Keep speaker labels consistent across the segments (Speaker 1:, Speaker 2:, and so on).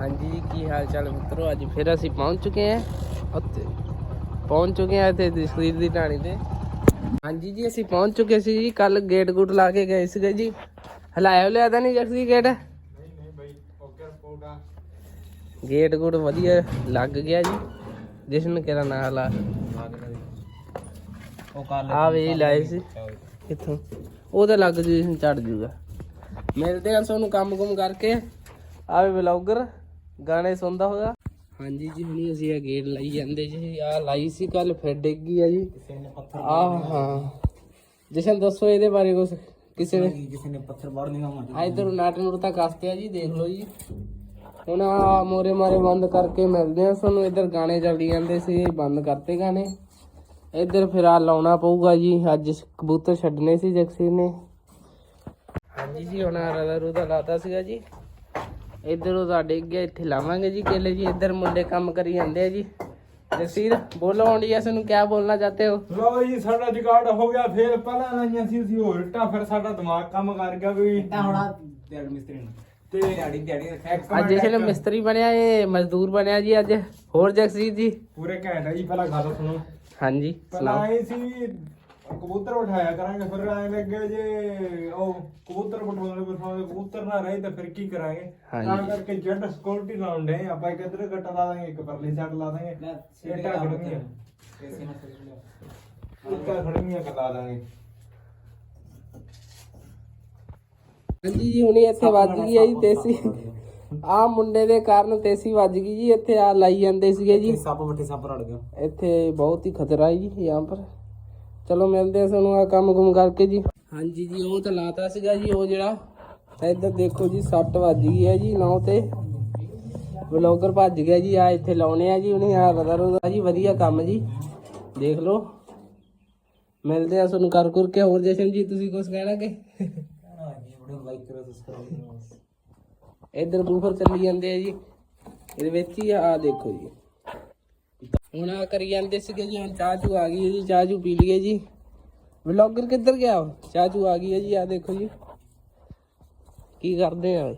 Speaker 1: ਹਾਂਜੀ ਜੀ ਕੀ ਹਾਲ ਚਾਲ ਮਿੱਤਰੋ? ਅੱਜ ਫਿਰ ਅਸੀਂ ਪਹੁੰਚ ਚੁੱਕੇ ਹਾਂ ਉੱਥੇ। ਪਹੁੰਚ ਚੁੱਕੇ ਹਾਂ ਇੱਥੇ ਜਸਵੀਰ ਦੀ ਢਾਣੀ ਤੇ। ਹਾਂਜੀ ਜੀ, ਅਸੀਂ ਪਹੁੰਚ ਚੁੱਕੇ ਸੀ ਜੀ। ਕੱਲ ਗੇਟ ਗੁੱਟ ਲਾ ਕੇ ਗਏ ਸੀਗੇ ਜੀ। ਹਲਾਇਆ ਲਿਆ ਤਾਂ ਨਹੀਂ ਜਸਵੀਰ ਗੇਟ? ਗੇਟ ਗੁੱਟ ਵਧੀਆ ਲੱਗ ਗਿਆ ਜੀ। ਜਿਸਨ ਕਿਹੜਾ ਨਾ ਹਲਾ
Speaker 2: ਉਹ ਕਰ
Speaker 1: ਆ ਵੀ ਲਾਏ ਸੀ। ਕਿੱਥੋਂ? ਉਹ ਤਾਂ ਲੱਗ ਜੂ ਚੜ ਜੂਗਾ। ਮਿਲਦੇ ਹਾਂ ਤੁਹਾਨੂੰ ਕੰਮ ਕੁਮ ਕਰਕੇ। ਆਵੇ ਬਲੌਗਰ ਗਾਣੇ ਸੁਣਦਾ ਹੋਗਾ ਹਾਂਜੀ ਜੀ ਹੁਣੀ ਅਸੀਂ ਇਹ ਗੇਟ ਲਾਈ ਜਾਂਦੇ ਜੀ। ਆ ਲਾਈ ਸੀ ਕੱਲ ਫਿਰ ਡਿੱਗ ਗਈ ਆ ਜੀ।
Speaker 2: ਕਿਸੇ ਨੇ ਪੱਥਰ
Speaker 1: ਆ ਹਾਂ। ਜਸ਼ਨ ਦੱਸੋ ਇਹਦੇ ਬਾਰੇ ਕੁਝ ਕਿਸੇ ਨੇ?
Speaker 2: ਕਿਸੇ ਨੇ ਪੱਥਰ ਬਾੜ ਨਹੀਂ ਮਾਰ
Speaker 1: ਆ ਇਧਰ ਨਾਟ ਨੂਟ ਤਾਂ ਕੱਸਤੇ ਆ ਜੀ ਦੇਖ ਲਓ ਜੀ। ਹੁਣ ਆ ਮੋਰੇ ਮਾਰੇ ਬੰਦ ਕਰਕੇ ਮਿਲਦੇ ਆ ਤੁਹਾਨੂੰ। ਇਧਰ ਗਾਣੇ ਚੱਲੀ ਜਾਂਦੇ ਸੀ ਬੰਦ ਕਰਤੇ ਗਾਣੇ। ਇਧਰ ਫਿਰ ਆ ਲਾਉਣਾ ਪਊਗਾ ਜੀ। ਅੱਜ ਕਬੂਤਰ ਛੱਡਨੇ ਸੀ ਜਗਸੀਰ ਨੇ। ਹਾਂਜੀ ਜੀ ਹੁਣ ਰਦਾ ਰੂਦਾ ਲਾਤਾ ਸੀਗਾ ਜੀ। ਇਧਰ ਡਿੱਗ ਗਿਆ ਇੱਥੇ ਲਾਵਾਂਗੇ ਜੀ ਕੇਲੇ ਜੀ। ਇਧਰ ਮੁੰਡੇ ਕੰਮ ਕਰੀ ਜਾਂਦੇ ਆ ਜੀ। ਜਗਸੀਰ ਬੋਲੋ ਇਸ ਨੂੰ ਕਿਆ ਬੋਲਣਾ ਚਾਹਤੇ ਹੋ?
Speaker 3: ਲੋ ਜੀ ਸਾਡਾ ਜੁਗਾੜ ਹੋ ਗਿਆ ਫੇਰ ਪਹਿਲਾਂ ਲਾਈਆਂ ਸੀ ਅਸੀਂ ਹੋਰ ਫਿਰ ਸਾਡਾ ਦਿਮਾਗ ਕੰਮ ਕਰ ਗਿਆ ਵੀ।
Speaker 2: ਤਾਂ ਹੁਣ ਦਿਹਾੜੀ ਮਿਸਤਰੀ ਨੂੰ।
Speaker 3: ਤੇ
Speaker 2: ਦਿਹਾੜੀ ਦਿਹਾੜੀ ਰੱਖਿਆ
Speaker 3: ਇੱਕ
Speaker 1: ਅੱਜ ਨੂੰ ਮਿਸਤਰੀ ਬਣਿਆ ਇਹ ਮਜ਼ਦੂਰ ਬਣਿਆ ਜੀ ਅੱਜ। ਹੋਰ ਜਗਸੀਰ ਜੀ?
Speaker 3: ਪੂਰੇ ਘੈਂਟ ਹੈ ਜੀ ਪਹਿਲਾਂ ਗੱਲ ਸੁਣੋ।
Speaker 1: ਹਾਂਜੀ
Speaker 3: ਪਹਿਲਾਂ
Speaker 1: ਸੁਣਾਓ।
Speaker 3: ਆਏ ਸੀ ਕਬੂਤਰ ਉਠਾਇਆ ਕਰਾਂਗੇ ਫਿਰ ਆਏ ਲੱਗੇ ਜੇ ਉਹ ਕਬੂਤਰ ਬਟਵਾਉਂਦੇ ਬਟਵਾਉਂਦੇ ਕਬੂਤਰ ਨਾ ਰਹੇ ਤਾਂ ਫਿਰ ਕੀ ਕਰਾਂਗੇ?
Speaker 1: ਹਾਂਜੀ।
Speaker 3: ਤਾਂ ਕਰਕੇ ਜੈਟ ਸਕਿਉਰਟੀ ਲਾਉਂਦੇ ਆਪਾਂ ਇੱਕ ਇੱਧਰ ਕੱਟਾ ਲਾ ਦਾਂਗੇ ਇੱਕ ਪਰਲੀ ਸਾਈਡ ਲਾ ਦਾਂਗੇ ਕਰ ਲਾ ਦਾਂਗੇ।
Speaker 1: ਹਾਂਜੀ ਜੀ ਹੁਣੇ ਇੱਥੇ ਵੱਜ ਗਈ ਹੈ ਜੀ ਤੇਸੀ ਆ ਮੁੰਡੇ ਦੇ ਕਾਰਨ ਤੇਸੀ ਵੱਜ ਗਈ ਜੀ ਇੱਥੇ ਆ ਲਾਈ ਜਾਂਦੇ ਸੀਗੇ ਜੀ।
Speaker 2: ਸੱਪ ਵੱਟੇ ਸੱਪ ਰੜ ਗਿਆ
Speaker 1: ਇੱਥੇ ਬਹੁਤ ਹੀ ਖਤਰਾ ਹੈ ਜੀ ਯਹਾਂ ਪਰ। ਚਲੋ ਮਿਲਦੇ ਆ ਤੁਹਾਨੂੰ ਆ ਕੰਮ ਕੁਮ ਕਰਕੇ ਜੀ। ਹਾਂਜੀ ਜੀ, ਉਹ ਤਾਂ ਲਾਤਾ ਸੀਗਾ ਜੀ, ਉਹ ਜਿਹੜਾ ਤਾਂ ਇੱਧਰ ਦੇਖੋ ਜੀ, ਸੱਟ ਵੱਜ ਗਈ ਹੈ ਜੀ ਨੌ ਤੇ। ਬਲੌਗਰ ਭੱਜ ਗਿਆ ਜੀ ਆ ਇੱਥੇ ਲਾਉਣੇ ਆ ਜੀ, ਉਹਨੇ ਆ ਰਦਾ ਰੋਦਾ ਜੀ ਵਧੀਆ ਕੰਮ ਜੀ। ਦੇਖ ਲਓ। ਮਿਲਦੇ ਆ ਤੁਹਾਨੂੰ ਕਰ ਕਰ ਕੇ। ਹੋਰ ਜਸ਼ਨ ਜੀ, ਤੁਸੀਂ ਕੁਝ ਕਹਿਣਾ ਕਿ ਇੱਧਰ ਬੂਫਰ ਚੱਲੀ ਜਾਂਦੇ ਆ ਜੀ। ਇਹਦੇ ਵਿੱਚ ਹੀ ਆ ਦੇਖੋ ਜੀ। ਹੁਣ ਆ ਕਰੀ ਜਾਂਦੇ ਸੀਗੇ ਜੀ ਹੁਣ ਚਾਹ ਚੂ ਆ ਗਈ ਹੈ ਜੀ ਚਾਹ ਚੂ ਪੀ ਲਈਏ ਜੀ ਵਲੌਗਰ ਕਿੱਧਰ ਗਿਆ ਉਹ? ਚਾਹ ਚੂ ਆ ਗਈ ਹੈ ਜੀ ਆ ਦੇਖੋ ਜੀ ਕੀ ਕਰਦੇ ਆ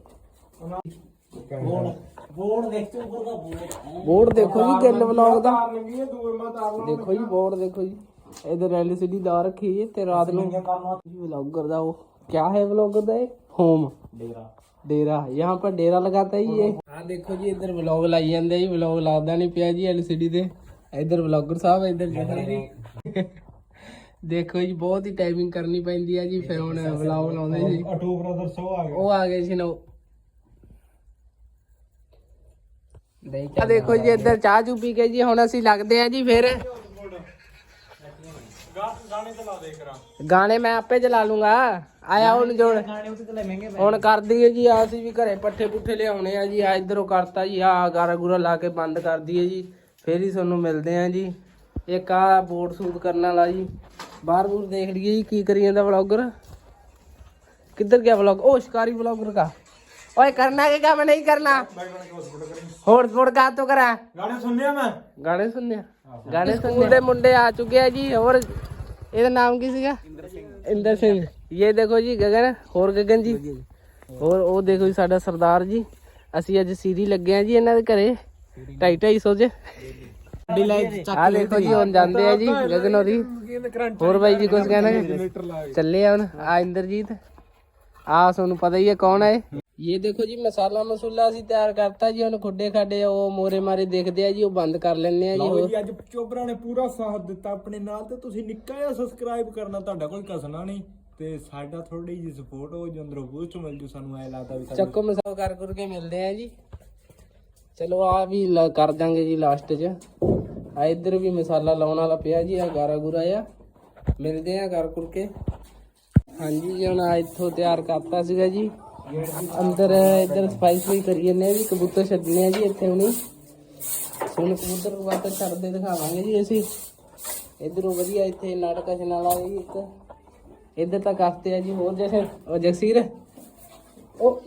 Speaker 2: ਬੋਰਡ ਬੋਰਡ ਦੇਖ ਤੂੰ ਉੱਪਰ ਦਾ ਬੋਰਡ
Speaker 1: ਬੋਰਡ ਦੇਖੋ ਜੀ ਗਿੱਲ ਵਲੌਗ ਦਾ
Speaker 3: ਤਾਰ ਲੱਗੀ ਹੈ ਦੂਰ ਮੈਂ ਤਾਰ ਲਾ
Speaker 1: ਦੇਖੋ ਜੀ ਬੋਰਡ ਦੇਖੋ ਜੀ ਇਧਰ ਐਲਸੀਡੀ ਲਾ ਰੱਖੀ ਹੈ ਤੇ ਰਾਤ ਨੂੰ
Speaker 2: ਕੰਮ
Speaker 1: ਵਲੌਗਰ ਦਾ ਉਹ क्या है व्लॉगर ਦਾ ਇਹ ਹੋਮ
Speaker 2: ਡੇਰਾ
Speaker 1: डेरा यहाँ पर डेरा लगाता ही ये हाँ देखो जी इधर व्लॉग लाई ਜਾਂਦੇ ਜੀ व्लॉग ਲੱਗਦਾ ਨਹੀਂ ਪਿਆ ਜੀ ਐਲਸੀਡੀ ਤੇ ਇਧਰ ਵਲੌਗਰ ਸਾਹਿਬ ਇਧਰ ਜਹਰ ਜੀ। ਦੇਖੋ ਜੀ ਬਹੁਤ ਹੀ ਟਾਈਮਿੰਗ ਕਰਨੀ ਪੈਂਦੀ ਹੈ ਜੀ ਫਿਰ ਹੁਣ ਵਲੌਗ ਲਾਉਂਦੇ ਸੀ
Speaker 3: ਅਟੂ ਬ੍ਰਦਰਸ ਉਹ ਆ ਗਏ।
Speaker 1: ਉਹ ਆ ਗਏ ਸੀ ਨੋ। ਆ ਦੇਖੋ ਜੀ ਇੱਧਰ ਚਾਹ ਚੂ ਪੀ ਕੇ ਜੀ ਹੁਣ ਅਸੀਂ ਲੱਗਦੇ ਆ ਜੀ ਫਿਰ।
Speaker 3: ਗਾਣੇ
Speaker 1: ਮੈਂ ਆਪੇ ਚਲਾ ਲੂੰਗਾ। ਆਇਆ ਹੁਣ ਜੋੜ
Speaker 2: ਗਾਣੇ ਉੱਤੇ ਤੇ ਮਹਿੰਗੇ
Speaker 1: ਹੁਣ ਕਰ ਦਈਏ ਜੀ ਆ ਅਸੀਂ ਵੀ ਘਰੇ ਪੱਠੇ ਪੁੱਠੇ ਲਿਆਉਣੇ ਆ ਜੀ ਆ ਇਧਰੋਂ ਕਰਤਾ ਜੀ ਆ ਗਾਰਾ ਗੁਰਾ ਲਾ ਕੇ ਬੰਦ ਕਰ ਦਈਏ ਜੀ। ਫੇਰ ਹੀ ਤੁਹਾਨੂੰ ਮਿਲਦੇ ਆ ਜੀ ਇੱਕ ਆ ਬੋਰਡ ਸੂਟ ਕਰਨ ਵਾਲਾ ਜੀ ਬਾਹਰ ਬੂਰ ਦੇਖ ਲਈਏ ਜੀ ਕੀ ਕਰੀ ਜਾਂਦਾ ਵਲੌਗਰ ਕਿੱਧਰ ਗਿਆ ਵਲੌਗ ਉਹ ਸ਼ਿਕਾਰੀ ਵਲੌਗਰ का ओए करना के काम नहीं करना ਹੋਰ ਹੋਰ ਕਾ ਤੋ ਕਰਾ
Speaker 3: ਗਾਣੇ ਸੁਣਿਆ ਮੈਂ
Speaker 1: ਗਾਣੇ ਸੁਣਨੇ ਆ ਗਾਣੇ ਸੁਣਨੇ ਦੇ ਮੁੰਡੇ ਆ ਚੁੱਕੇ ਆ ਜੀ ਹੋਰ ਇਹਦਾ ਨਾਮ ਕੀ ਸੀਗਾ ਇੰਦਰ ਸਿੰਘ ਇੰਦਰ ਸਿੰਘ ਇਹ ਦੇਖੋ ਜੀ ਗਗਨ ਹੋਰ ਗਗਨ ਜੀ ਹੋਰ ਉਹ ਦੇਖੋ ਜੀ ਸਾਡਾ ਸਰਦਾਰ ਜੀ ਅਸੀਂ ਅੱਜ ਸੀਰੀ ਲੱਗੇ ਆ ਜੀ ਇਹਨਾਂ ਦੇ ਘਰੇ ਢਾਈ ਢਾਈ ਸੌ ਚ ਆ ਦੇਖੋ ਜੀ ਹੁਣ ਜਾਂਦੇ ਆ ਜੀ ਗਗਨ ਹੋਰੀ ਹੋਰ ਬਾਈ ਜੀ ਕੁਝ ਕਹਿਣਾ? ਚੱਲੇ ਆ ਹੁਣ। ਆ ਇੰਦਰਜੀਤ। ਆ ਤੁਹਾਨੂੰ ਪਤਾ ਹੀ ਹੈ ਕੌਣ ਹੈ ਇਹ? ਇਹ ਦੇਖੋ ਜੀ ਮਸਾਲਾ ਮਸੂਲਾ ਅਸੀਂ ਤਿਆਰ ਕਰਤਾ ਜੀ ਹੁਣ ਖੁੱਡੇ ਖਾਡੇ ਉਹ ਮੋਰੇ ਮਾਰੇ ਦੇਖਦੇ ਆ ਜੀ ਉਹ ਬੰਦ ਕਰ ਲੈਣੇ ਆ ਜੀ
Speaker 3: ਲਓ
Speaker 1: ਹੋਰ।
Speaker 3: ਜੀ ਅੱਜ ਚੋਬਰਾ ਨੇ ਪੂਰਾ ਸਾਥ ਦਿੱਤਾ ਆਪਣੇ ਨਾਲ ਤੇ ਤੁਸੀਂ ਨਿੱਕਾ ਜਿਹਾ ਸਬਸਕ੍ਰਾਈਬ ਕਰਨਾ ਤੁਹਾਡਾ ਕੋਈ ਕਸਣਾ ਨਹੀਂ। ਤੇ ਸਾਡਾ ਥੋੜੀ ਜਿਹੀ ਸਪੋਰਟ ਹੋ ਜੋ ਅੰਦਰੋਂ ਬੂਸਟ ਮਿਲ ਜੂ ਸਾਨੂੰ ਐ ਲੱਗਦਾ ਵੀ
Speaker 1: ਚੱਕੋ ਮਸਾਲਾ ਕਰ ਕਰ ਕੇ ਮਿਲਦੇ ਆ ਜੀ। ਚਲੋ ਆ ਵੀ ਲ- ਕਰ ਦਾਂਗੇ ਜੀ ਲਾਸਟ 'ਚ। ਆ ਇੱਧਰ ਵੀ ਮਸਾਲਾ ਲਾਉਣ ਵਾਲਾ ਪਿਆ ਜੀ ਆ ਗਾਰਾ ਗੁਰਾ ਆ ਮਿਲਦੇ ਆ ਕਰ ਕਰ ਕੇ। ਹਾਂਜੀ ਜੀ, ਹੁਣ ਆ ਇੱਥੋਂ ਤਿਆਰ ਕਰਤਾ ਸੀਗਾ ਜੀ। ਅੰਦਰ ਇੱਧਰ ਸਫ਼ਾਈ ਵੀ ਕਰੀ ਜਾਂਦੇ ਆ ਜੀ, ਕਬੂਤਰ ਛੱਡਨੇ ਆ ਜੀ ਇੱਥੇ ਹੁਣੀ। ਹੁਣ ਕਬੂਤਰ ਵਾਟਰ ਛੱਡਦੇ ਦਿਖਾਵਾਂਗੇ ਜੀ ਅਸੀਂ। ਇਧਰੋਂ ਵਧੀਆ ਇੱਥੇ ਨਾਟਕ ਛਣ ਵਾਲਾ ਜੀ ਇੱਕ। ਇੱਧਰ ਤਾਂ ਆਸਤੇ ਆ ਜੀ ਹੋਰ ਜੈਸੇ ਉਹ ਜਗਸੀਰ। ਉਹ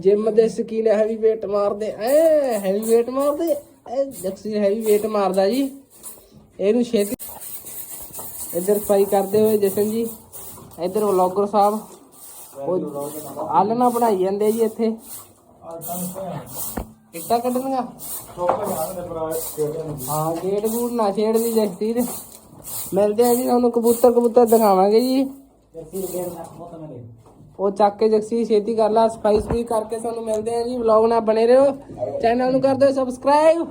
Speaker 1: ਜਿਮ ਦੇ ਸਕੀਨ ਹੈਵੀ weight ਮਾਰਦੇ, ਐ ਹੈਵੀ weight ਮਾਰਦੇ, ਐ ਜਗਸੀਰ ਹੈਵੀ weight ਮਾਰਦਾ ਜੀ। ਇਹਨੂੰ ਛੇਤੀ ਇੱਧਰ ਸਫ਼ਾਈ ਕਰਦੇ ਹੋਏ ਜਸ਼ਨ ਜੀ, ਇੱਧਰ ਵਲੌਗਰ ਸਾਹਿਬ। ਉਹ ਆਲਣਾ ਬਣਾਈ ਜਾਂਦੇ ਜੀ ਇੱਥੇ। ਇੱਟਾਂ ਕੱਢਣੀਆਂ? ਹਾਂ, ਗੇਟ ਗੂਟ ਨਾ ਛੇੜ ਦੀ ਜਸਤੀਰ ਮਿਲਦੇ ਆ ਜੀ, ਤੁਹਾਨੂੰ ਕਬੂਤਰ ਕਬੂਤਰ ਦਿਖਾਵਾਂਗੇ ਜੀ।
Speaker 2: ਜੱਸੀ ਗੇਮ ਨਾ ਮੋਤਾ ਮੇਰੇ
Speaker 1: ਉਹ ਚੱਕ ਕੇ ਜਗਸੀ ਛੇਤੀ ਕਰ ਲਾ, ਸਫ਼ਾਈ ਸਫ਼ਾਈ ਕਰਕੇ ਤੁਹਾਨੂੰ ਮਿਲਦੇ ਆ ਜੀ। ਵਲੌਗ ਨਾਲ ਬਣੇ ਰਹੋ। ਚੈਨਲ ਨੂੰ ਕਰ ਦਿਓ ਸਬਸਕ੍ਰਾਈਬ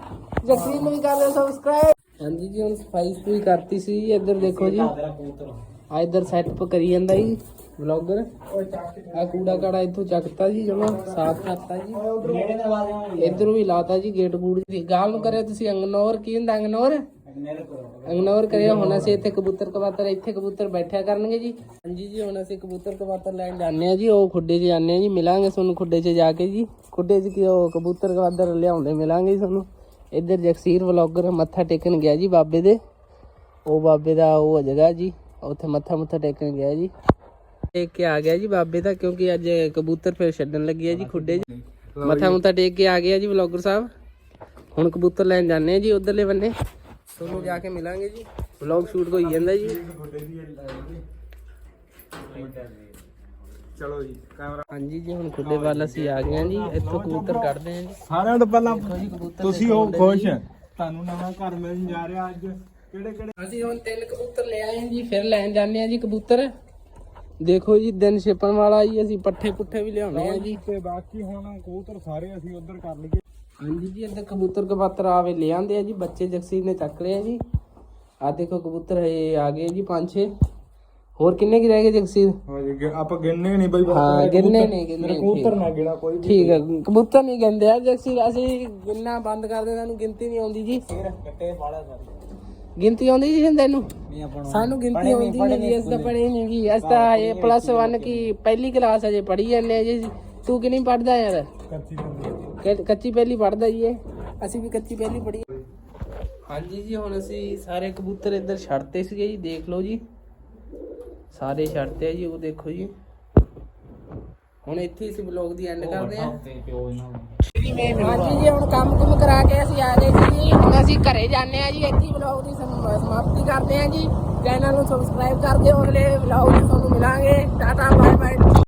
Speaker 1: ਜਗਸੀ ਨੂੰ ਵੀ ਕਰ ਦਿਓ ਸਬਸਕ੍ਰਾਈਬ ਹਾਂਜੀ ਜੀ, ਹੁਣ ਸਫ਼ਾਈ ਸਫ਼ਾਈ ਕਰਤੀ ਸੀ। ਜੀ ਇੱਧਰ ਦੇਖੋ ਜੀ।
Speaker 2: ਤੇਰਾ ਕਬੂਤਰ
Speaker 1: ਆ ਇੱਧਰ ਸੈਟਅਪ ਕਰੀ ਜਾਂਦਾ ਜੀ ਵਲੌਗਰ ਆ ਕੂੜਾ ਕਾੜਾ ਇੱਥੋਂ ਚੱਕਤਾ ਜੀ, ਜਮਾ ਸਾਫ਼ ਕਰਤਾ ਜੀ। ਇੱਧਰੋਂ ਵੀ ਲਾਤਾ ਜੀ ਗੇਟ ਗੂੜ ਗਾਲ ਨੂੰ ਕਰਿਆ ਤੁਸੀਂ, ਅੰਗਨੌਰ, ਕੀ ਹੁੰਦਾ ਅੰਗਨੌਰ? ਇਗਨੋਰ ਕਰਿਆ ਹੁਣ ਅਸੀਂ ਇੱਥੇ ਕਬੂਤਰ ਕਬਾਤਰ, ਇੱਥੇ ਕਬੂਤਰ ਬੈਠਿਆ ਕਰਨਗੇ ਜੀ। ਹਾਂਜੀ ਜੀ, ਹੁਣ ਅਸੀਂ ਕਬੂਤਰ ਕਬਾਤਰ ਲੈਣ ਜਾਂਦੇ ਆ ਜੀ, ਉਹ ਖੁੱਡੇ 'ਚ ਜਾਂਦੇ ਆ ਜੀ, ਮਿਲਾਂਗੇ ਤੁਹਾਨੂੰ ਖੁੱਡੇ 'ਚ ਜਾ ਕੇ ਜੀ। ਖੁੱਡੇ 'ਚ ਕੀ ਉਹ ਕਬੂਤਰ ਕਬਾਤਰ ਲਿਆਉਂਦੇ, ਮਿਲਾਂਗੇ ਜੀ ਤੁਹਾਨੂੰ। ਇੱਧਰ ਜਗਸੀਰ ਵਲੌਗਰ ਮੱਥਾ ਟੇਕਣ ਗਿਆ ਜੀ ਬਾਬੇ ਦੇ। ਉਹ ਬਾਬੇ ਦਾ ਉਹ ਜਗ੍ਹਾ ਜੀ, ਉੱਥੇ ਮੱਥਾ ਮੁੱਥਾ ਟੇਕਣ ਗਿਆ ਜੀ। ਟੇਕ ਕੇ ਆ ਗਿਆ ਜੀ ਬਾਬੇ ਦਾ, ਕਿਉਂਕਿ ਅੱਜ ਕਬੂਤਰ ਫਿਰ ਛੱਡਣ ਲੱਗੇ ਆ ਜੀ ਖੁੱਡੇ 'ਚ। ਮੱਥਾ ਮੁੱਥਾ ਟੇਕ ਕੇ ਆ ਗਿਆ ਜੀ ਵਲੌਗਰ ਸਾਹਿਬ। ਹੁਣ ਕਬੂਤਰ ਲੈਣ ਜਾਂਦੇ ਆ ਜੀ, ਉਧਰਲੇ ਬੰਨੇ। ਤੁਹਾਨੂੰ ਜਾ ਕੇ ਮਿਲਾਂਗੇ ਜੀ। ਵਲੌਗ ਸ਼ੂਟ ਹੋਈ ਜਾਂਦਾ ਜੀ?
Speaker 3: ਚਲੋ ਜੀ ਕੈਮਰਾ
Speaker 1: ਹਾਂਜੀ ਜੀ ਹੁਣ ਖੁੱਡੇ ਵੱਲ ਅਸੀਂ ਆ ਗਏ ਹਾਂ ਜੀ। ਇੱਥੋਂ ਕਬੂਤਰ ਕੱਢਦੇ ਹਾਂ ਜੀ।
Speaker 3: ਸਾਰਿਆਂ ਤੋਂ ਪਹਿਲਾਂ ਤੁਸੀਂ ਹੋ ਖੁਸ਼। ਤੁਹਾਨੂੰ ਨਵਾਂ ਘਰ ਮਿਲਣ ਜਾ ਰਿਹਾ ਅੱਜ। ਕਿਹੜੇ ਕਿਹੜੇ
Speaker 1: ਅਸੀਂ ਹੁਣ ਤਿੰਨ ਕਬੂਤਰ ਲੈ ਆਏ ਹਾਂ ਜੀ ਫਿਰ ਲੈਣ ਜਾਂਦੇ ਹਾਂ ਜੀ ਕਬੂਤਰ। ਦੇਖੋ ਜੀ ਦਿਨ ਛਿਪਣ ਵਾਲਾ ਜੀ ਅਸੀਂ ਪੱਠੇ ਪੁੱਠੇ ਵੀ ਲਿਆਉਣੇ ਆ ਜੀ।
Speaker 3: ਤੇ ਬਾਕੀ ਹੁਣ ਕਬੂਤਰ ਸਾਰੇ ਅਸੀਂ ਉਧਰ ਕਰ ਲਈਏ।
Speaker 1: ਹਾਂਜੀ ਜੀ ਇੱਧਰ ਕਬੂਤਰ ਕਬਾਤਰ ਆਵੇ ਲੈ ਆਂਦੇ ਆ ਜੀ ਬੱਚੇ ਜਗਸੀਰ ਨੇ ਚੱਕ ਲਏ ਆ ਜੀ। ਆ ਦੇਖੋ ਕਬੂਤਰ ਇਹ ਆ ਗਏ ਜੀ ਪੰਜ ਛੇ। ਹੋਰ ਕਿੰਨੇ ਕੀ ਰਹਿ ਗਏ ਜਗਸੀਰ?
Speaker 3: ਹਾਂਜੀ ਗਿ- ਆਪਾਂ ਗਿਣਨੇ ਨਹੀਂ ਬਈ
Speaker 1: ਹਾਂ ਗਿਣਨੇ ਨਹੀਂ ਗਿਣਨੇ
Speaker 3: ਕਬੂਤਰ ਨਾ ਗਿਣਾ ਕੋਈ ਵੀ।
Speaker 1: ਠੀਕ ਹੈ ਕਬੂਤਰ ਨਹੀਂ ਕਹਿੰਦੇ ਆ ਜਗਸੀਰ। ਅਸੀਂ ਗਿਣਨਾ ਬੰਦ ਕਰਦੇ ਸਾਨੂੰ ਗਿਣਤੀ ਨਹੀਂ ਆਉਂਦੀ ਜੀ।
Speaker 2: ਫੇਰ ਕੱਟੇ ਵਾਲਾ ਸਾਰੇ।
Speaker 1: ਗਿਣਤੀ ਆਉਂਦੀ ਜੀ ਤੈਨੂੰ? ਸਾਨੂੰ ਗਿਣਤੀ ਆਉਂਦੀ ਨਹੀਂ ਜੀ ਅਸੀਂ ਤਾਂ ਪੜ੍ਹੇ ਨਹੀਂ ਜੀ। ਅਸੀਂ ਤਾਂ ਇਹ ਪਲੱਸ 1 ਕੀ ਪਹਿਲੀ ਕਲਾਸ ਅਜੇ ਪੜ੍ਹੀ ਜਾਂਦੇ ਆ ਜੀ। ਤੂੰ ਕਿ ਨਹੀਂ ਪੜਦਾ ਯਾਰ?
Speaker 3: ਕੱਚੀ
Speaker 1: ਕ- ਕੱਚੀ ਪਹਿਲੀ ਪੜਦਾ ਜੀ ਇਹ। ਅਸੀਂ ਵੀ ਕੱਚੀ ਪਹਿਲੀ ਪੜ੍ਹੀ ਹਾਂਜੀ ਜੀ ਹੁਣ ਅਸੀਂ ਸਾਰੇ ਕਬੂਤਰ ਇੱਧਰ ਛੱਡਤੇ ਸੀਗੇ ਜੀ ਦੇਖ ਲਓ ਜੀ। ਸਾਰੇ ਛੱਡਤੇ ਆ ਜੀ ਉਹ ਦੇਖੋ ਜੀ। ਹੁਣ ਇੱਥੇ ਹੀ ਅਸੀਂ ਵਲੌਗ ਦੀ ਐਂਡ ਕਰਦੇ ਆ ਹਾਂਜੀ ਜੀ ਹੁਣ ਕੰਮ ਕੁਮ ਕਰਾ ਕੇ ਅਸੀਂ ਆ ਗਏ ਸੀ ਜੀ। ਹੁਣ ਅਸੀਂ ਘਰੇ ਜਾਂਦੇ ਆ ਜੀ ਇੱਥੇ ਹੀ ਵਲੌਗ ਦੀ ਸਮ- ਸਮਾਪਤੀ ਕਰਦੇ ਆ ਜੀ। ਚੈਨਲ ਨੂੰ ਸਬਸਕ੍ਰਾਈਬ ਕਰ ਦਿਓ। ਅਗਲੇ ਵਲੌਗ 'ਚ ਤੁਹਾਨੂੰ ਮਿਲਾਂਗੇ। Tata bye bye